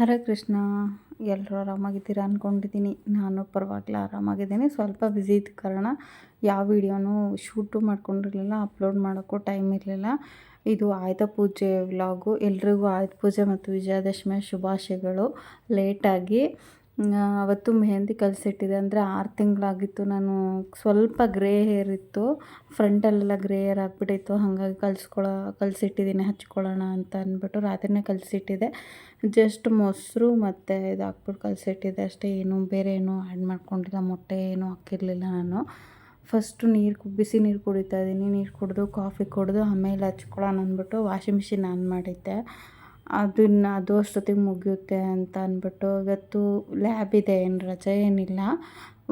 ಹರೇ ಕೃಷ್ಣ ಎಲ್ಲರೂ ಆರಾಮಾಗಿದ್ದೀರಾ ಅಂದ್ಕೊಂಡಿದ್ದೀನಿ ನಾನು ಪರವಾಗಿಲ್ಲ, ಆರಾಮಾಗಿದ್ದೀನಿ. ಸ್ವಲ್ಪ ಬ್ಯುಸಿ ಇದ್ದ ಕಾರಣ ಯಾವ ವಿಡಿಯೋನೂ ಶೂಟು ಮಾಡ್ಕೊಂಡಿರಲಿಲ್ಲ ಅಪ್ಲೋಡ್ ಮಾಡೋಕ್ಕೂ ಟೈಮ್ ಇರಲಿಲ್ಲ. ಇದು ಆಯುಧ ಪೂಜೆ ವ್ಲಾಗು ಎಲ್ರಿಗೂ ಆಯುಧ ಪೂಜೆ ಮತ್ತು ವಿಜಯದಶಮಿಯ ಶುಭಾಶಯಗಳು. ಲೇಟಾಗಿ ಅವತ್ತು ಮೆಹಂದಿ ಕಲಸಿಟ್ಟಿದೆ. ಅಂದರೆ ಆರು ತಿಂಗಳಾಗಿತ್ತು. ನಾನು ಸ್ವಲ್ಪ ಗ್ರೇ ಹೇರ್ ಇತ್ತು. ಫ್ರಂಟಲ್ಲೆಲ್ಲ ಗ್ರೇ ಹೇರ್ ಆಗಿಬಿಟ್ಟಿತ್ತು. ಹಾಗಾಗಿ ಕಲಿಸ್ಕೊಳ್ಳೋ ಕಲಿಸಿಟ್ಟಿದ್ದೀನಿ. ಹಚ್ಕೊಳ್ಳೋಣ ಅಂತ ಅಂದ್ಬಿಟ್ಟು ರಾತ್ರಿನೇ ಕಲಸಿಟ್ಟಿದ್ದೆ ಜಸ್ಟ್ ಮೊಸರು ಮತ್ತು ಇದು ಹಾಕ್ಬಿಟ್ಟು ಕಲಿಸಿಟ್ಟಿದ್ದೆ ಅಷ್ಟೇ. ಏನು ಬೇರೆ ಏನೂ ಆ್ಯಡ್ ಮಾಡ್ಕೊಂಡಿಲ್ಲ. ಮೊಟ್ಟೆ ಏನೂ ಹಾಕಿರಲಿಲ್ಲ ನಾನು. ಫಸ್ಟು ನೀರು ಬಿಸಿ ನೀರು ಕುಡಿತಾ ಇದ್ದೀನಿ. ನೀರು ಕುಡಿದು ಕಾಫಿ ಕುಡಿದು, ಆಮೇಲೆ ಹಚ್ಕೊಳ್ಳೋಣ ಅಂದ್ಬಿಟ್ಟು ವಾಷಿಂಗ್ ಮಿಷಿನ್ ಆನ್ ಮಾಡಿದ್ದೆ. ಅದನ್ನು ಅದು ಅಷ್ಟೊತ್ತಿಗೆ ಮುಗಿಯುತ್ತೆ ಅಂತ ಅಂದ್ಬಿಟ್ಟು ಇವತ್ತು ಲ್ಯಾಬ್ ಇದೆ, ಏನು ರಜೆ ಏನಿಲ್ಲ.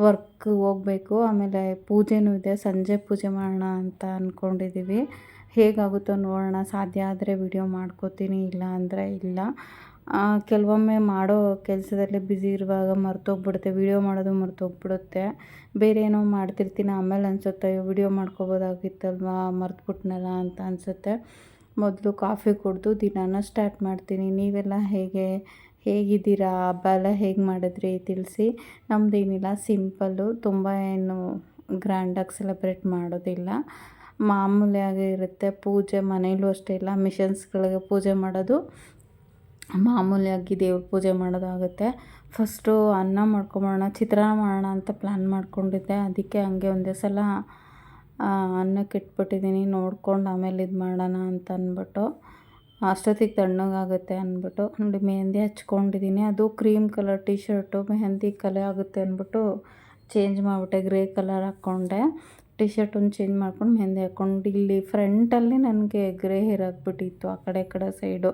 ವರ್ಕ್ ಹೋಗಬೇಕು, ಆಮೇಲೆ ಪೂಜೆನೂ ಇದೆ, ಸಂಜೆ ಪೂಜೆ ಮಾಡೋಣ ಅಂತ ಅಂದ್ಕೊಂಡಿದ್ದೀವಿ ಹೇಗಾಗುತ್ತೋ ನೋಡೋಣ, ಸಾಧ್ಯ ಆದರೆ ವಿಡಿಯೋ ಮಾಡ್ಕೋತೀನಿ, ಇಲ್ಲ ಅಂದರೆ ಇಲ್ಲ. ಕೆಲವೊಮ್ಮೆ ಮಾಡೋ ಕೆಲಸದಲ್ಲಿ ಬ್ಯುಸಿ ಇರುವಾಗ ಮರ್ತೋಗ್ಬಿಡುತ್ತೆ ವಿಡಿಯೋ ಮಾಡೋದು ಮರ್ತೋಗ್ಬಿಡುತ್ತೆ. ಬೇರೆ ಏನೋ ಮಾಡ್ತಿರ್ತೀನಿ, ಆಮೇಲೆ ಅನಿಸುತ್ತೆ ವಿಡಿಯೋ ಮಾಡ್ಕೋಬೋದಾಗಿತ್ತಲ್ವಾ, ಮರ್ತುಬಿಟ್ನಲ್ಲ ಅಂತ ಅನಿಸುತ್ತೆ. ಮೊದಲು ಕಾಫಿ ಕುಡಿದು ದಿನಾನ ಸ್ಟಾರ್ಟ್ ಮಾಡ್ತೀನಿ. ನೀವೆಲ್ಲ ಹೇಗೆ, ಹೇಗಿದ್ದೀರಾ? ಹಬ್ಬ ಎಲ್ಲ ಹೇಗೆ ಮಾಡಿದ್ರಿ ತಿಳಿಸಿ. ನಮ್ಮದೇನಿಲ್ಲ ಸಿಂಪಲ್ಲು ತುಂಬ ಏನು ಗ್ರ್ಯಾಂಡಾಗಿ ಸೆಲೆಬ್ರೇಟ್ ಮಾಡೋದಿಲ್ಲ. ಮಾಮೂಲಿಯಾಗಿ ಇರುತ್ತೆ ಪೂಜೆ ಮನೇಲೂ ಅಷ್ಟೇ ಇಲ್ಲ ಮಿಷನ್ಸ್ಗಳಿಗೆ ಪೂಜೆ ಮಾಡೋದು. ಮಾಮೂಲಿಯಾಗಿ ದೇವ್ರ ಪೂಜೆ ಮಾಡೋದಾಗುತ್ತೆ. ಫಸ್ಟು ಅನ್ನ ಮಾಡ್ಕೊಂಬೋಣ ಚಿತ್ರಾನ್ನ ಮಾಡೋಣ ಅಂತ ಪ್ಲ್ಯಾನ್ ಮಾಡ್ಕೊಂಡಿದ್ದೆ. ಅದಕ್ಕೆ ಹಂಗೆ ಒಂದೇ ಸಲ ಅನ್ನಕ್ಕೆ ಇಟ್ಬಿಟ್ಟಿದ್ದೀನಿ, ನೋಡ್ಕೊಂಡು ಆಮೇಲೆ ಇದು ಮಾಡೋಣ ಅಂತ ಅಂದ್ಬಿಟ್ಟು, ಅಷ್ಟೊತ್ತಿಗೆ ತಣ್ಣಗಾಗುತ್ತೆ ಅಂದ್ಬಿಟ್ಟು, ನೋಡಿ ಮೆಹಂದಿ ಹಚ್ಕೊಂಡಿದ್ದೀನಿ ಅದು cream colour T shirt mehndi ಕಲೆ ಆಗುತ್ತೆ ಅಂದ್ಬಿಟ್ಟು ಚೇಂಜ್ ಮಾಡಿಬಿಟ್ಟೆ, ಗ್ರೇ ಕಲರ್ ಹಾಕ್ಕೊಂಡೆ. ಟಿ ಶರ್ಟನ್ನು ಚೇಂಜ್ ಮಾಡ್ಕೊಂಡು ಮೆಹಂದಿ ಹಾಕ್ಕೊಂಡು, ಇಲ್ಲಿ ಫ್ರಂಟಲ್ಲಿ ನನಗೆ ಗ್ರೇ ಹೇರ್ ಆಗಿಬಿಟ್ಟಿತ್ತು, ಆ ಕಡೆ ಈ ಕಡೆ ಸೈಡು.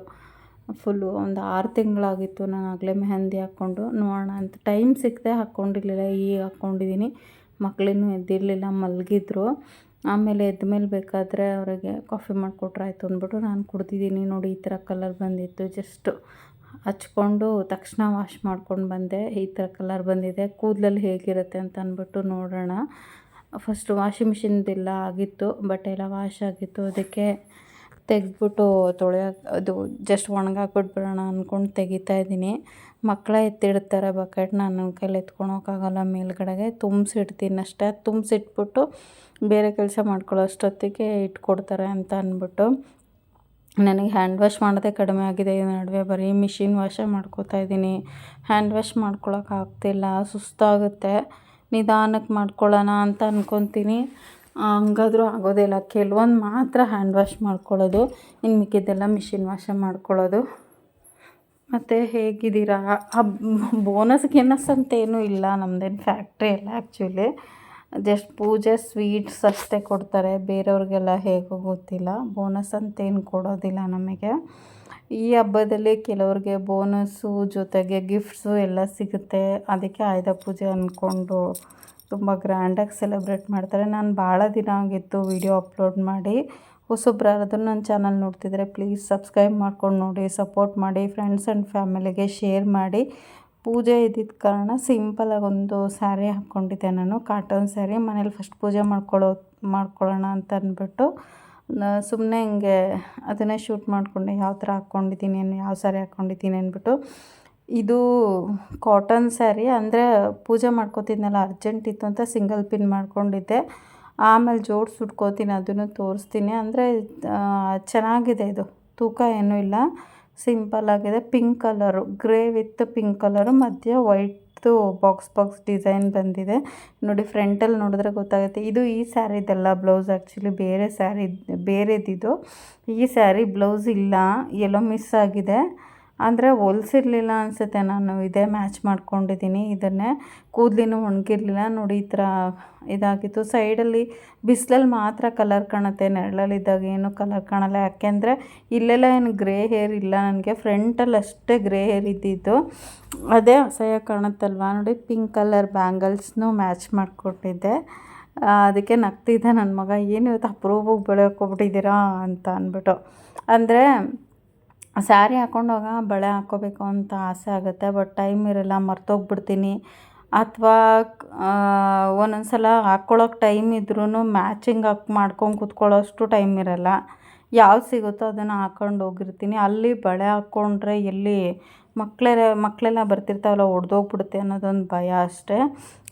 ಫುಲ್ಲು ಒಂದು ಆರು ತಿಂಗಳಾಗಿತ್ತು ನಾನು ಆಗಲೇ ಮೆಹಂದಿ ಹಾಕ್ಕೊಂಡು. ನೋಡೋಣ ಅಂತ, ಟೈಮ್ ಸಿಕ್ಕದೆ ಹಾಕ್ಕೊಂಡಿರಲಿಲ್ಲ ಈಗ ಹಾಕ್ಕೊಂಡಿದ್ದೀನಿ ಮಕ್ಕಳಿನ್ನೂ ಎದ್ದಿರಲಿಲ್ಲ, ಮಲಗಿದ್ರು. ಆಮೇಲೆ ಎದ್ದ ಮೇಲೆ ಬೇಕಾದರೆ ಅವರಿಗೆ ಕಾಫಿ ಮಾಡಿಕೊಟ್ರಾಯ್ತು ಅಂದ್ಬಿಟ್ಟು ನಾನು ಕುಡ್ದಿದ್ದೀನಿ ನೋಡಿ, ಈ ಥರ ಕಲರ್ ಬಂದಿತ್ತು. ಜಸ್ಟು ಹಚ್ಕೊಂಡು ತಕ್ಷಣ ವಾಶ್ ಮಾಡ್ಕೊಂಡು ಬಂದೆ. ಈ ಥರ ಕಲರ್ ಬಂದಿದೆ. ಕೂದಲಲ್ಲಿ ಹೇಗಿರುತ್ತೆ ಅಂತ ಅಂದ್ಬಿಟ್ಟು ನೋಡೋಣ. ಫಸ್ಟ್ ವಾಷಿಂಗ್ ಮಿಷಿನ್ದೆಲ್ಲ ಆಗಿತ್ತು ಬಟ್ಟೆ ಎಲ್ಲ ವಾಶ್ ಆಗಿತ್ತು. ಅದಕ್ಕೆ ತೆಗೆದ್ಬಿಟ್ಟು ತೊಳೆಯೋಕೆ ಅದು ಜಸ್ಟ್ ಒಣಗಾಕ್ಬಿಟ್ಬಿಡೋಣ ಅಂದ್ಕೊಂಡು ತೆಗಿತಾ ಇದ್ದೀನಿ. ಮಕ್ಕಳೇ ಎತ್ತಿಡ್ತಾರೆ ಬಕೆಟ್ ನನ್ನ ಕೈಲಿ ಎತ್ಕೊಳೋಕ್ಕಾಗಲ್ಲ ಮೇಲ್ಗಡೆಗೆ ತುಂಬಿಸಿಡ್ತೀನಿ ಅಷ್ಟೇ. ತುಂಬಿಸಿಟ್ಬಿಟ್ಟು ಬೇರೆ ಕೆಲಸ ಮಾಡ್ಕೊಳ್ಳೋ ಅಷ್ಟೊತ್ತಿಗೆ ಇಟ್ಕೊಡ್ತಾರೆ ಅಂತ ಅಂದ್ಬಿಟ್ಟು ನನಗೆ ಹ್ಯಾಂಡ್ ವಾಶ್ ಮಾಡೋದೇ ಕಡಿಮೆ ಆಗಿದೆ, ಈ ನಡುವೆ ಬರೀ ಮಿಷಿನ್ ವಾಶೇ ಮಾಡ್ಕೋತಾ ಇದ್ದೀನಿ. ಹ್ಯಾಂಡ್ ವಾಶ್ ಮಾಡ್ಕೊಳಕ್ಕೆ ಆಗ್ತಿಲ್ಲ, ಸುಸ್ತಾಗುತ್ತೆ. ನಿಧಾನಕ್ಕೆ ಮಾಡ್ಕೊಳ್ಳೋಣ ಅಂತ ಅಂದ್ಕೊತೀನಿ ಹಂಗಾದ್ರೂ ಇಲ್ಲ ಕೆಲವೊಂದು ಮಾತ್ರ ಹ್ಯಾಂಡ್ ವಾಶ್ ಮಾಡ್ಕೊಳ್ಳೋದು ಇನ್ನು ಮಿಕ್ಕಿದ್ದೆಲ್ಲ ಮಿಷಿನ್ ವಾಶೇ ಮಾಡ್ಕೊಳ್ಳೋದು. ಮತ್ತು ಹೇಗಿದ್ದೀರಾ? ಬೋನಸ್ ಅಂತ ಏನೂ ಇಲ್ಲ. ನಮ್ಮದೇನು ಫ್ಯಾಕ್ಟ್ರಿ ಅಲ್ಲ ಆ್ಯಕ್ಚುಲಿ ಜಸ್ಟ್ ಪೂಜೆ ಸ್ವೀಟ್ಸ್ ಅಷ್ಟೇ ಕೊಡ್ತಾರೆ. ಬೇರೆಯವ್ರಿಗೆಲ್ಲ ಹೇಗೋ ಗೊತ್ತಿಲ್ಲ. ಬೋನಸ್ ಅಂತೇನು ಕೊಡೋದಿಲ್ಲ ನಮಗೆ. ಈ ಹಬ್ಬದಲ್ಲಿ ಕೆಲವ್ರಿಗೆ ಬೋನಸ್ಸು ಜೊತೆಗೆ ಗಿಫ್ಟ್ಸು ಎಲ್ಲ ಸಿಗುತ್ತೆ. ಅದಕ್ಕೆ ಆಯುಧ ಪೂಜೆ ಅಂದ್ಕೊಂಡು ತುಂಬ ಗ್ರ್ಯಾಂಡಾಗಿ ಸೆಲೆಬ್ರೇಟ್ ಮಾಡ್ತಾರೆ. ನಾನು ಭಾಳ ದಿನ ಆಗಿತ್ತು ವಿಡಿಯೋ ಅಪ್ಲೋಡ್ ಮಾಡಿ. ಹೊಸಬ್ರು ಯಾರಾದರೂ ನನ್ನ ಚಾನಲ್ ನೋಡ್ತಿದ್ರೆ ಪ್ಲೀಸ್ ಸಬ್ಸ್ಕ್ರೈಬ್ ಮಾಡ್ಕೊಂಡು ನೋಡಿ, ಸಪೋರ್ಟ್ ಮಾಡಿ, ಫ್ರೆಂಡ್ಸ್ ಆ್ಯಂಡ್ ಫ್ಯಾಮಿಲಿಗೆ ಶೇರ್ ಮಾಡಿ. ಪೂಜೆ ಇದ್ದಿದ್ದ ಕಾರಣ ಸಿಂಪಲಾಗಿ ಒಂದು ಸ್ಯಾರಿ ಹಾಕ್ಕೊಂಡಿದ್ದೆ ನಾನು, ಕಾಟನ್ ಸ್ಯಾರಿ. ಮನೇಲಿ ಫಸ್ಟ್ ಪೂಜೆ ಮಾಡ್ಕೊಳ್ಳೋ, ಮಾಡ್ಕೊಳ್ಳೋಣ ಅಂತ ಅಂದ್ಬಿಟ್ಟು ಸುಮ್ಮನೆ ಹಿಂಗೆ ಅದನ್ನೇ ಶೂಟ್ ಮಾಡಿಕೊಂಡೆ ಯಾವ ಥರ ಹಾಕ್ಕೊಂಡಿದ್ದೀನಿ ಯಾವ ಸ್ಯಾರಿ ಹಾಕ್ಕೊಂಡಿದ್ದೀನಿ ಅಂದ್ಬಿಟ್ಟು ಇದು ಕಾಟನ್ ಸ್ಯಾರಿ, ಅಂದರೆ ಪೂಜೆ ಮಾಡ್ಕೋತಿದ್ನಲ್ಲ, ಅರ್ಜೆಂಟ್ ಇತ್ತು ಅಂತ ಸಿಂಗಲ್ ಪಿನ್ ಮಾಡ್ಕೊಂಡಿದ್ದೆ. ಆಮೇಲೆ ಜೋಡ್ಸಿ ಉಟ್ಕೋತೀನಿ ಅದನ್ನು ತೋರಿಸ್ತೀನಿ. ಅಂದರೆ ಚೆನ್ನಾಗಿದೆ ಇದು. ತೂಕ ಏನೂ ಇಲ್ಲ. ಸಿಂಪಲ್ಲಾಗಿದೆ pink colour, grey with pink colour. ಮಧ್ಯ ವೈಟ್ದು ಬಾಕ್ಸ್ ಬಾಕ್ಸ್ ಡಿಸೈನ್ ಬಂದಿದೆ. ನೋಡಿ, ಫ್ರಂಟಲ್ಲಿ ನೋಡಿದ್ರೆ ಗೊತ್ತಾಗುತ್ತೆ. ಇದು ಈ ಸ್ಯಾರಿದಲ್ಲ ಬ್ಲೌಸ್ ಆ್ಯಕ್ಚುಲಿ ಬೇರೆ ಸ್ಯಾರಿ, ಬೇರೆದಿದು. ಈ ಸ್ಯಾರಿ ಬ್ಲೌಸ್ ಇಲ್ಲ. ಎಲ್ಲೋ ಮಿಸ್ ಆಗಿದೆ. ಅಂದರೆ ಹೊಲ್ಸಿರ್ಲಿಲ್ಲ ಅನಿಸುತ್ತೆ ನಾನು. ಇದೇ ಮ್ಯಾಚ್ ಮಾಡ್ಕೊಂಡಿದ್ದೀನಿ. ಇದನ್ನೇ ಕೂದಲಿನೂ ಒಣಗಿರಲಿಲ್ಲ. ನೋಡಿ, ಈ ಥರ ಇದಾಗಿತ್ತು. ಸೈಡಲ್ಲಿ ಬಿಸಿಲಲ್ಲಿ ಮಾತ್ರ ಕಲರ್ ಕಾಣುತ್ತೆ. ನೆರಳಲ್ಲಿದ್ದಾಗ ಏನು ಕಲರ್ ಕಾಣಲ್ಲ. ಯಾಕೆಂದರೆ ಇಲ್ಲೆಲ್ಲ ಏನು ಗ್ರೇ ಹೇರ್ ಇಲ್ಲ ನನಗೆ. ಫ್ರಂಟಲ್ಲಿ ಅಷ್ಟೇ ಗ್ರೇ ಹೇರ್ ಇದ್ದಿದ್ದು. ಅದೇ ಅಸಹ್ಯ ಕಾಣುತ್ತಲ್ವ? ನೋಡಿ ಪಿಂಕ್ ಕಲರ್ ಬ್ಯಾಂಗಲ್ಸ್ನೂ ಮ್ಯಾಚ್ ಮಾಡಿಕೊಟ್ಟಿದ್ದೆ. ಅದಕ್ಕೆ ನಗ್ತಿದ್ದೆ ನನ್ನ ಮಗ. ಏನು ಇವತ್ತು ಅಪ್ರೂಪಕ್ಕೆ ಬೆಳೆಯೋಕ್ಕೋಗ್ಬಿಟ್ಟಿದ್ದೀರಾ ಅಂತ ಅಂದ್ಬಿಟ್ಟು. ಅಂದರೆ ಸ್ಯಾರಿ ಹಾಕ್ಕೊಂಡೋಗ ಬಳೆ ಹಾಕ್ಕೋಬೇಕು ಅಂತ ಆಸೆ ಆಗುತ್ತೆ ಬಟ್ ಟೈಮ್ ಇರಲ್ಲ, ಮರ್ತೋಗ್ಬಿಡ್ತೀನಿ. ಅಥವಾ ಒಂದೊಂದು ಸಲ ಹಾಕ್ಕೊಳ್ಳೋಕೆ ಟೈಮ್ ಇದ್ರೂ ಮ್ಯಾಚಿಂಗ್ ಹಾಕಿ ಮಾಡ್ಕೊಂಡು ಕೂತ್ಕೊಳ್ಳೋಷ್ಟು ಟೈಮ್ ಇರಲ್ಲ. ಯಾವ್ದು ಸಿಗುತ್ತೋ ಅದನ್ನು ಹಾಕ್ಕೊಂಡು ಹೋಗಿರ್ತೀನಿ. ಅಲ್ಲಿ ಬಳೆ ಹಾಕ್ಕೊಂಡ್ರೆ ಎಲ್ಲಿ ಮಕ್ಕಳೆ ಮಕ್ಕಳೆಲ್ಲ ಬರ್ತಿರ್ತಾವಲ್ಲ, ಒಡೆದೋಗ್ಬಿಡುತ್ತೆ ಅನ್ನೋದೊಂದು ಭಯ ಅಷ್ಟೇ.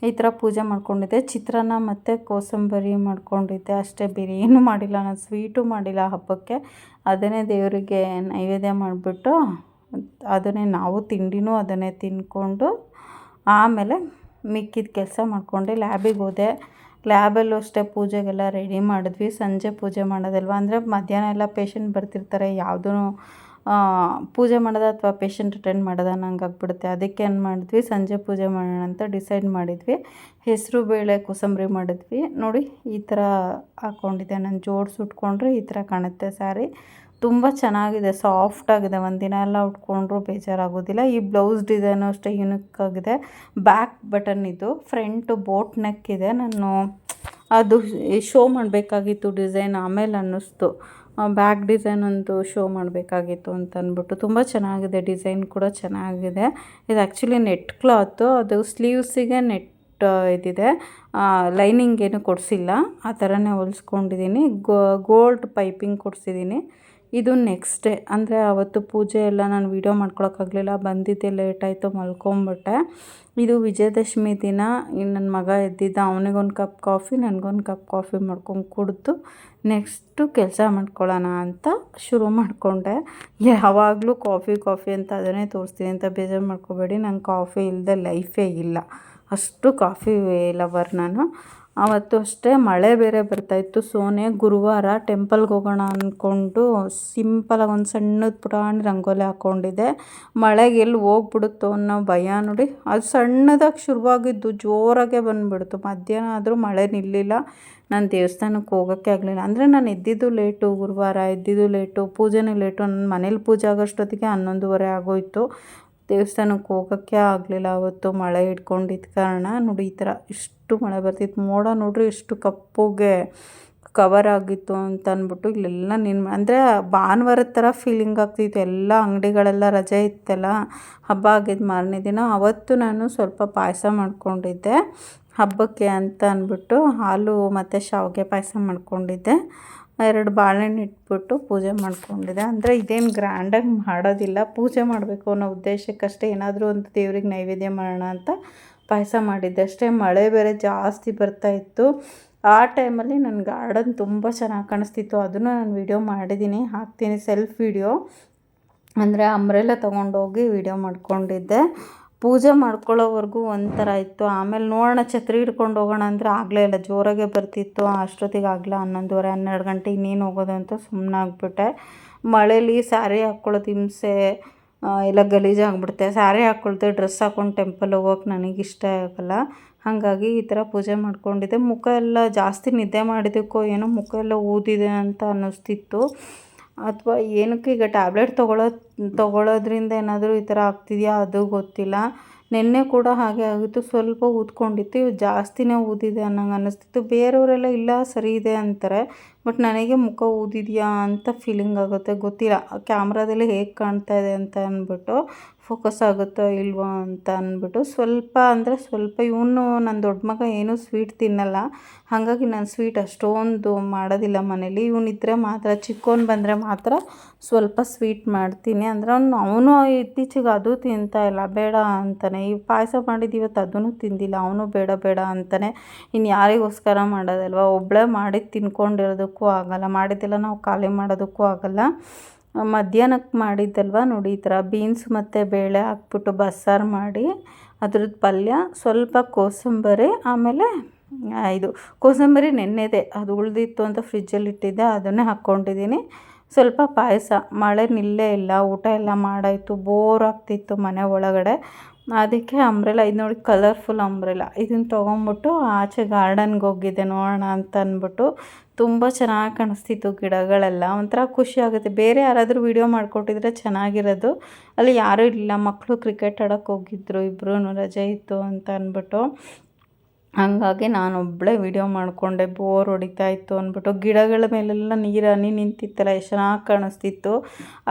ಈ ಥರ ಪೂಜೆ ಮಾಡ್ಕೊಂಡಿದ್ದೆ. ಚಿತ್ರಾನ್ನ ಮತ್ತು ಕೋಸಂಬರಿ ಮಾಡ್ಕೊಂಡಿದ್ದೆ. ಅಷ್ಟೇ ಬೇರೆ ಏನೂ ಮಾಡಿಲ್ಲ, ನಾನು ಸ್ವೀಟು ಮಾಡಿಲ್ಲ ಹಬ್ಬಕ್ಕೆ. ಅದನ್ನೇ ದೇವರಿಗೆ ನೈವೇದ್ಯ ಮಾಡಿಬಿಟ್ಟು ಅದನ್ನೇ ನಾವು ತಿಂಡಿನೂ ಅದನ್ನೇ ತಿಂದ್ಕೊಂಡು ಆಮೇಲೆ ಮಿಕ್ಕಿದ ಕೆಲಸ ಮಾಡಿಕೊಂಡೆ ಲ್ಯಾಬಿಗೆ ಹೋದೆ. ಲ್ಯಾಬಲ್ಲೂ ಅಷ್ಟೇ ಪೂಜೆಗೆಲ್ಲ ರೆಡಿ ಮಾಡಿದ್ವಿ. ಸಂಜೆ ಪೂಜೆ ಮಾಡೋದಲ್ವ? ಅಂದರೆ ಮಧ್ಯಾಹ್ನ ಎಲ್ಲ ಪೇಷಂಟ್ ಬರ್ತಿರ್ತಾರೆ. ಯಾವುದೂ ಪೂಜೆ ಮಾಡೋದ ಅಥವಾ ಪೇಷಂಟ್ ಅಟೆಂಡ್ ಮಾಡೋದ ಅನ್ನಂಗೆ ಆಗ್ಬಿಡುತ್ತೆ. ಅದಕ್ಕೆ ಏನು ಮಾಡಿದ್ವಿ? ಸಂಜೆ ಪೂಜೆ ಮಾಡೋಣ ಅಂತ ಡಿಸೈಡ್ ಮಾಡಿದ್ವಿ. ಹೆಸರು ಬೇಳೆ ಕೋಸಂಬರಿ ಮಾಡಿದ್ವಿ. ನೋಡಿ, ಈ ಥರ ಹಾಕ್ಕೊಂಡಿದ್ದೆ ನಾನು ಜೋಡಿಸಿ ಉಟ್ಕೊಂಡ್ರೆ ಈ ಥರ ಕಾಣುತ್ತೆ ಸ್ಯಾರಿ. ತುಂಬ ಚೆನ್ನಾಗಿದೆ ಸಾಫ್ಟಾಗಿದೆ ಒಂದಿನ ಎಲ್ಲ ಉಟ್ಕೊಂಡ್ರೂ ಬೇಜಾರಾಗೋದಿಲ್ಲ. ಈ ಬ್ಲೌಸ್ ಡಿಸೈನು ಅಷ್ಟೇ ಯುನಿಕ್ ಆಗಿದೆ. ಬ್ಯಾಕ್ ಬಟನ್ ಇದು. ಫ್ರಂಟು ಬೋಟ್ ನೆಕ್ ಇದೆ. ನಾನು ಅದು ಶೋ ಮಾಡಬೇಕಾಗಿತ್ತು ಡಿಸೈನ್. ಆಮೇಲೆ ಅನ್ನಿಸ್ತು. ಬ್ಯಾಕ್ ಡಿಸೈನ್ ಒಂದು ಶೋ ಮಾಡಬೇಕಾಗಿತ್ತು ಅಂತ ಅಂದ್ಬಿಟ್ಟು ತುಂಬ ಚೆನ್ನಾಗಿದೆ, ಡಿಸೈನ್ ಕೂಡ ಚೆನ್ನಾಗಿದೆ. ಇದು ಆ್ಯಕ್ಚುಲಿ ನೆಟ್ ಕ್ಲಾತು, ಅದು ಸ್ಲೀವ್ಸಿಗೆ ನೆಟ್ ಇದಿದೆ. ಲೈನಿಂಗ್ ಏನು ಕೊಡಿಸಿಲ್ಲ. ಆ ಥರನೇ ಹೊಲಿಸ್ಕೊಂಡಿದ್ದೀನಿ. Gold piping ಕೊಡಿಸಿದ್ದೀನಿ. ಇದು ನೆಕ್ಸ್ಟ್ ಡೇ ಅಂದರೆ ಆವತ್ತು ಪೂಜೆ ಎಲ್ಲ ನಾನು ವೀಡಿಯೋ ಮಾಡ್ಕೊಳಕ್ಕಾಗಲಿಲ್ಲ ಬಂದಿದ್ದೆ ಲೇಟ್ ಆಯಿತು, ಮಲ್ಕೊಂಬಿಟ್ಟೆ. ಇದು ವಿಜಯದಶಮಿ ದಿನ. ನನ್ನ ಮಗ ಎದ್ದಿದ್ದ, ಅವನಿಗೊಂದು ಕಪ್ ಕಾಫಿ ನನಗೊಂದು ಕಪ್ ಕಾಫಿ ಮಾಡ್ಕೊಂಡು ಕುಡಿದು ನೆಕ್ಸ್ಟು ಕೆಲಸ ಮಾಡ್ಕೊಳ್ಳೋಣ ಅಂತ ಶುರು ಮಾಡಿಕೊಂಡೆ. ಯಾವಾಗಲೂ ಕಾಫಿ ಕಾಫಿ ಅಂತ ಅದನ್ನೇ ತೋರಿಸ್ತೀನಿ ಅಂತ ಬೇಜಾರು ಮಾಡ್ಕೋಬೇಡಿ. ನಂಗೆ ಕಾಫಿ ಇಲ್ಲದೆ ಲೈಫೇ ಇಲ್ಲ. ಅಷ್ಟು ಕಾಫಿ ಲವರ್ ನಾನು. ಆವತ್ತು ಅಷ್ಟೇ ಮಳೆ ಬೇರೆ ಬರ್ತಾಯಿತ್ತು ಸೋನೆ ಗುರುವಾರ ಟೆಂಪಲ್ಗೆ ಹೋಗೋಣ ಅಂದ್ಕೊಂಡು ಸಿಂಪಲಾಗಿ ಒಂದು ಸಣ್ಣದ ಪುಟಾಣಿ ರಂಗೋಲಿ ಹಾಕ್ಕೊಂಡಿದ್ದೆ ಮಳೆಗೆ ಎಲ್ಲಿ ಹೋಗ್ಬಿಡುತ್ತೋ ಅನ್ನೋ ಭಯ ನೋಡಿ. ಅದು ಸಣ್ಣದಾಗಿ ಶುರುವಾಗಿದ್ದು ಜೋರಾಗೆ ಬಂದುಬಿಡ್ತು. ಮಧ್ಯಾಹ್ನ ಆದರೂ ಮಳೆ ನಿಲ್ಲಿಲ್ಲ. ನಾನು ದೇವಸ್ಥಾನಕ್ಕೆ ಹೋಗೋಕ್ಕೆ ಆಗಲಿಲ್ಲ. ಅಂದರೆ ನಾನು ಎದ್ದಿದ್ದು ಲೇಟು ಗುರುವಾರ ಎದ್ದಿದ್ದು ಲೇಟು ಪೂಜೆನೂ ಲೇಟು ನನ್ನ ಮನೇಲಿ ಪೂಜೆ ಆಗೋಷ್ಟೊತ್ತಿಗೆ ಹನ್ನೊಂದುವರೆ ಆಗೋಯಿತು. ದೇವಸ್ಥಾನಕ್ಕೆ ಹೋಗೋಕ್ಕೆ ಆಗಲಿಲ್ಲ. ಅವತ್ತು ಮಳೆ ಹಿಡ್ಕೊಂಡಿದ್ದ ಕಾರಣ ನೋಡಿ ಈ ಥರ ಇಷ್ಟು ಮಳೆ ಬರ್ತಿತ್ತು. ಮೋಡ ನೋಡ್ರಿ ಇಷ್ಟು ಕಪ್ಪುಗೆ ಕವರ್ ಆಗಿತ್ತು ಅಂತ ಅಂದ್ಬಿಟ್ಟು ಇಲ್ಲೆಲ್ಲ ನಿನ್ನ ಅಂದರೆ ಭಾನುವಾರದ ಥರ ಫೀಲಿಂಗ್ ಆಗ್ತಿತ್ತು. ಎಲ್ಲ ಅಂಗಡಿಗಳೆಲ್ಲ ರಜೆ ಇತ್ತಲ್ಲ. ಹಬ್ಬ ಆಗಿದ್ದು ಮಾರನೇ ದಿನ ಅವತ್ತು ನಾನು ಸ್ವಲ್ಪ ಪಾಯಸ ಮಾಡ್ಕೊಂಡಿದ್ದೆ. ಹಬ್ಬಕ್ಕೆ ಅಂತ ಅಂದ್ಬಿಟ್ಟು ಹಾಲು ಮತ್ತು ಶಾವಿಗೆ ಪಾಯಸ ಮಾಡ್ಕೊಂಡಿದ್ದೆ. ಎರಡು ಬಾಳೆಹಣ್ಣು ಇಟ್ಬಿಟ್ಟು ಪೂಜೆ ಮಾಡ್ಕೊಂಡಿದ್ದೆ ಅಂದರೆ ಇದೇನು ಗ್ರ್ಯಾಂಡಾಗಿ ಮಾಡೋದಿಲ್ಲ. ಪೂಜೆ ಮಾಡಬೇಕು ಅನ್ನೋ ಉದ್ದೇಶಕ್ಕಷ್ಟೇ ಏನಾದರೂ ಒಂದು ದೇವ್ರಿಗೆ ನೈವೇದ್ಯ ಮಾಡೋಣ ಅಂತ ಪಾಯಸ ಮಾಡಿದ್ದೆ. ಅಷ್ಟೇ, ಮಳೆ ಬೇರೆ ಜಾಸ್ತಿ ಬರ್ತಾಯಿತ್ತು ಆ ಟೈಮಲ್ಲಿ ನನ್ನ ಗಾರ್ಡನ್ ತುಂಬ ಚೆನ್ನಾಗಿ ಕಾಣಿಸ್ತಿತ್ತು. ಅದನ್ನು ನಾನು ವೀಡಿಯೋ ಮಾಡಿದ್ದೀನಿ. ಹಾಕ್ತೀನಿ ಸೆಲ್ಫ್ ವೀಡಿಯೋ ಅಂದರೆ ಅಂಬ್ರೆಲ್ಲ ತೊಗೊಂಡೋಗಿ ವೀಡಿಯೋ ಮಾಡ್ಕೊಂಡಿದ್ದೆ. ಪೂಜೆ ಮಾಡ್ಕೊಳ್ಳೋವರೆಗೂ ಒಂಥರ ಇತ್ತು. ಆಮೇಲೆ ನೋಡೋಣ, ಛತ್ರಿ ಹಿಡ್ಕೊಂಡು ಹೋಗೋಣ ಅಂದರೆ ಆಗಲೇ ಇಲ್ಲ. ಜೋರಾಗೆ ಬರ್ತಿತ್ತು. ಅಷ್ಟೊತ್ತಿಗೆ ಆಗಲ್ಲ ಹನ್ನೊಂದುವರೆ, ಹನ್ನೆರಡು ಗಂಟೆ ಇನ್ನೇನು ಹೋಗೋದು ಅಂತ ಸುಮ್ಮನಾಗ್ಬಿಟ್ಟೆ ಮಳೇಲಿ ಸ್ಯಾರಿ ಹಾಕ್ಕೊಳ್ಳೋದು ಹಿಂಸೆ ಎಲ್ಲ ಗಲೀಜಾಗ್ಬಿಡುತ್ತೆ ಸ್ಯಾರಿ ಹಾಕ್ಕೊಳ್ತೆ ಡ್ರೆಸ್ ಹಾಕ್ಕೊಂಡು ಟೆಂಪಲ್ ಹೋಗೋಕೆ ನನಗೆ ಇಷ್ಟ ಆಗಲ್ಲ. ಹಾಗಾಗಿ ಈ ಥರ ಪೂಜೆ ಮಾಡ್ಕೊಂಡಿದ್ದೆ. ಮುಖ ಎಲ್ಲ ಜಾಸ್ತಿ ನಿದ್ದೆ ಮಾಡಿದ್ದಕ್ಕೋ ಏನೋ ಮುಖ ಎಲ್ಲ ಊದಿದೆ ಅಂತ ಅನ್ನಿಸ್ತಿತ್ತು. ಅಥವಾ ಏನಕ್ಕೆ ಈಗ ಟ್ಯಾಬ್ಲೆಟ್ ತೊಗೊಳ್ಳೋ ತೊಗೊಳೋದ್ರಿಂದ ಏನಾದರೂ ಈ ಥರ ಆಗ್ತಿದೆಯಾ ಅದು ಗೊತ್ತಿಲ್ಲ. ನಿನ್ನೆ ಕೂಡ ಹಾಗೆ ಆಗಿತ್ತು, ಸ್ವಲ್ಪ ಊದ್ಕೊಂಡಿತ್ತು ಜಾಸ್ತಿನೇ ಊದಿದೆ ಅನ್ನಂಗೆ ಅನ್ನಿಸ್ತಿತ್ತು. ಬೇರೆಯವರೆಲ್ಲ ಇಲ್ಲ, ಸರಿ ಇದೆ ಅಂತಾರೆ, ಬಟ್ ನನಗೆ ಮುಖ ಊದಿದೆಯಾ ಅಂತ ಫೀಲಿಂಗ್ ಆಗುತ್ತೆ, ಗೊತ್ತಿಲ್ಲ. ಕ್ಯಾಮ್ರಾದಲ್ಲಿ ಹೇಗೆ ಕಾಣ್ತಾ ಇದೆ ಅಂತ ಅಂದ್ಬಿಟ್ಟು ಫೋಕಸ್ ಆಗುತ್ತೋ ಇಲ್ವೋ ಅಂತ ಅಂದ್ಬಿಟ್ಟು ಸ್ವಲ್ಪ ಅಂದರೆ ಸ್ವಲ್ಪ ಇವನು ನನ್ನ ದೊಡ್ಡ ಮಗ ಏನೂ ಸ್ವೀಟ್ ತಿನ್ನಲ್ಲ. ಹಾಗಾಗಿ ನಾನು ಸ್ವೀಟ್ ಅಷ್ಟೊಂದು ಮಾಡೋದಿಲ್ಲ ಮನೇಲಿ. ಇವನಿದ್ರೆ ಮಾತ್ರ ಚಿಕ್ಕವನು ಬಂದರೆ ಮಾತ್ರ ಸ್ವಲ್ಪ ಸ್ವೀಟ್ ಮಾಡ್ತೀನಿ. ಅಂದರೆ ಅವನು ಅವನು ಇತ್ತೀಚೆಗೆ ಅದು ತಿಂತಾ ಇಲ್ಲ, ಬೇಡ ಅಂತಾನೆ. ಈ ಪಾಯಸ ಮಾಡಿದ್ದು ಇವತ್ತು ಅದನ್ನು ತಿಂದಿಲ್ಲ, ಅವನು ಬೇಡ ಬೇಡ ಅಂತಾನೆ. ಇನ್ನು ಯಾರಿಗೋಸ್ಕರ ಮಾಡೋದಲ್ವ? ಒಬ್ಬಳೇ ಮಾಡಿ ತಿನ್ಕೊಂಡಿರೋದಕ್ಕೂ ಆಗಲ್ಲ, ಮಾಡಿದ್ದೆಲ್ಲ ನಾವು ಖಾಲಿ ಮಾಡೋದಕ್ಕೂ ಆಗಲ್ಲ. ಮಧ್ಯಾಹ್ನಕ್ಕೆ ಮಾಡಿದ್ದಲ್ವ ನೋಡಿ ಈ ಥರ ಬೀನ್ಸ್ ಮತ್ತು ಬೇಳೆ ಹಾಕ್ಬಿಟ್ಟು ಬಸ್ಸಾರು ಮಾಡಿ ಅದ್ರದ್ದು ಪಲ್ಯ, ಸ್ವಲ್ಪ ಕೋಸಂಬರಿ, ಆಮೇಲೆ ಇದು ಕೋಸಂಬರಿ ನೆನ್ನೆದೆ, ಅದು ಉಳಿದಿತ್ತು ಅಂತ ಫ್ರಿಜ್ಜಲ್ಲಿ ಇಟ್ಟಿದ್ದೆ, ಅದನ್ನೇ ಹಾಕ್ಕೊಂಡಿದ್ದೀನಿ. ಸ್ವಲ್ಪ ಪಾಯಸ, ಮಳೆ ನಿಲ್ಲೇ ಇಲ್ಲ, ಊಟ ಎಲ್ಲ ಮಾಡಾಯಿತು ಬೋರ್ ಆಗ್ತಿತ್ತು ಮನೆ ಒಳಗಡೆ. ಅದಕ್ಕೆ ಅಂಬ್ರೆಲಾ ಇದು ನೋಡಿ ಕಲರ್ಫುಲ್ ಅಂಬ್ರೆಲಾ ಇದನ್ನು ತೊಗೊಂಬಿಟ್ಟು ಆಚೆ ಗಾರ್ಡನ್ಗೆ ಹೋಗಿದ್ದೆ, ನೋಡೋಣ ಅಂತ ಅಂದ್ಬಿಟ್ಟು ತುಂಬ ಚೆನ್ನಾಗಿ ಕಾಣಿಸ್ತಿತ್ತು ಗಿಡಗಳೆಲ್ಲ. ಒಂಥರ ಖುಷಿ ಆಗುತ್ತೆ. ಬೇರೆ ಯಾರಾದರೂ ವೀಡಿಯೋ ಮಾಡಿಕೊಟ್ಟಿದ್ರೆ ಚೆನ್ನಾಗಿರೋದು. ಅಲ್ಲಿ ಯಾರೂ ಇಲ್ಲ ಮಕ್ಕಳು ಕ್ರಿಕೆಟ್ ಆಡೋಕ್ಕೆ ಹೋಗಿದ್ರು ಇಬ್ಬರೂ ರಜೆ ಇತ್ತು ಅಂತ ಅಂದ್ಬಿಟ್ಟು. ಹಾಗಾಗಿ ನಾನೊಬ್ಬಳೇ ವೀಡಿಯೋ ಮಾಡಿಕೊಂಡೆ ಬೋರ್ ಹೊಡಿತಾ ಇತ್ತು ಅಂದ್ಬಿಟ್ಟು. ಗಿಡಗಳ ಮೇಲೆಲ್ಲ ನೀರು ಹನಿ ನಿಂತಿತ್ತಲ್ಲ, ಎಷ್ಟು ಚೆನ್ನಾಗಿ ಕಾಣಿಸ್ತಿತ್ತು.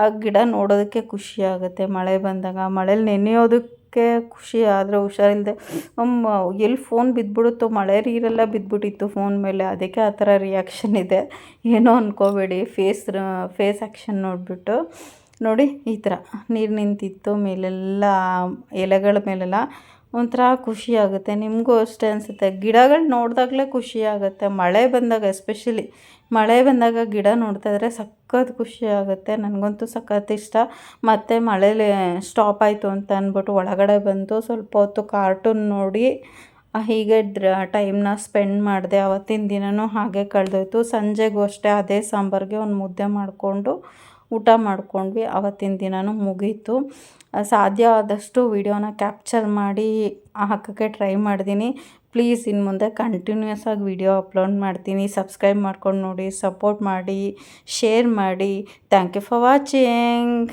ಆ ಗಿಡ ನೋಡೋದಕ್ಕೆ ಖುಷಿ ಆಗುತ್ತೆ. ಮಳೆ ಬಂದಾಗ, ಮಳೇಲಿ ನೆನೆಯೋದಕ್ಕೆ ಕ್ಕೆ ಖುಷಿ, ಆದರೆ ಹುಷಾರಿಲ್ಲದೆ ಎಲ್ಲಿ ಫೋನ್ ಬಿದ್ದುಬಿಡುತ್ತೋ, ಮಳೆ ನೀರೆಲ್ಲ ಬಿದ್ದುಬಿಟ್ಟಿತ್ತು ಫೋನ್ ಮೇಲೆ. ಅದಕ್ಕೆ ಆ ಥರ ರಿಯಾಕ್ಷನ್ ಇದೆ. ಏನೋ ಅಂದ್ಕೋಬೇಡಿ ಫೇಸ್ ಫೇಸ್ ಆ್ಯಕ್ಷನ್ ನೋಡಿಬಿಟ್ಟು. ನೋಡಿ, ಈ ಥರ ನೀರು ನಿಂತಿತ್ತು, ಮೇಲೆಲ್ಲ ಎಲೆಗಳ ಮೇಲೆಲ್ಲ ಒಂಥರ ಖುಷಿ ಆಗುತ್ತೆ. ನಿಮಗೂ ಅಷ್ಟೇ ಅನಿಸುತ್ತೆ. ಗಿಡಗಳು ನೋಡಿದಾಗಲೇ ಖುಷಿ ಆಗುತ್ತೆ. ಮಳೆ ಬಂದಾಗ ಎಸ್ಪೆಷಲಿ ಮಳೆ ಬಂದಾಗ ಗಿಡ ನೋಡ್ತಾ ಇದ್ರೆ ಸಖತ್ ಖುಷಿ ಆಗುತ್ತೆ. ನನಗಂತೂ ಸಖತ್ ಇಷ್ಟ. ಮತ್ತು ಮಳೇಲಿ ಸ್ಟಾಪ್ ಆಯಿತು ಅಂತ ಅಂದ್ಬಿಟ್ಟು ಒಳಗಡೆ ಬಂದು ಸ್ವಲ್ಪ ಹೊತ್ತು ಕಾರ್ಟೂನ್ ನೋಡಿ ಹೀಗೆ ಡ್ರ ಟೈಮ್ನ ಸ್ಪೆಂಡ್ ಮಾಡಿದೆ. ಅವತ್ತಿನ ದಿನವೂ ಹಾಗೆ ಕಳೆದೋಯ್ತು. ಸಂಜೆಗೂ ಅಷ್ಟೇ ಅದೇ ಸಾಂಬಾರಿಗೆ ಒಂದು ಮುದ್ದೆ ಮಾಡಿಕೊಂಡು ಊಟ ಮಾಡಿಕೊಂಡ್ವಿ, ಅವತ್ತಿನ ದಿನವೂ ಮುಗೀತು. ಸಾಧ್ಯ ಆದಷ್ಟು ವಿಡಿಯೋನ ಕ್ಯಾಪ್ಚರ್ ಮಾಡಿ ಹಾಕೋಕ್ಕೆ ಟ್ರೈ ಮಾಡಿದ್ದೀನಿ ಪ್ಲೀಸ್ ಇನ್ನು ಮುಂದೆ ಕಂಟಿನ್ಯೂಸ್ ಆಗಿ ವಿಡಿಯೋ ಅಪ್ಲೋಡ್ ಮಾಡ್ತೀನಿ. ಸಬ್ಸ್ಕ್ರೈಬ್ ಮಾಡ್ಕೊಂಡು ನೋಡಿ ಸಪೋರ್ಟ್ ಮಾಡಿ ಶೇರ್ ಮಾಡಿ. Thank you for watching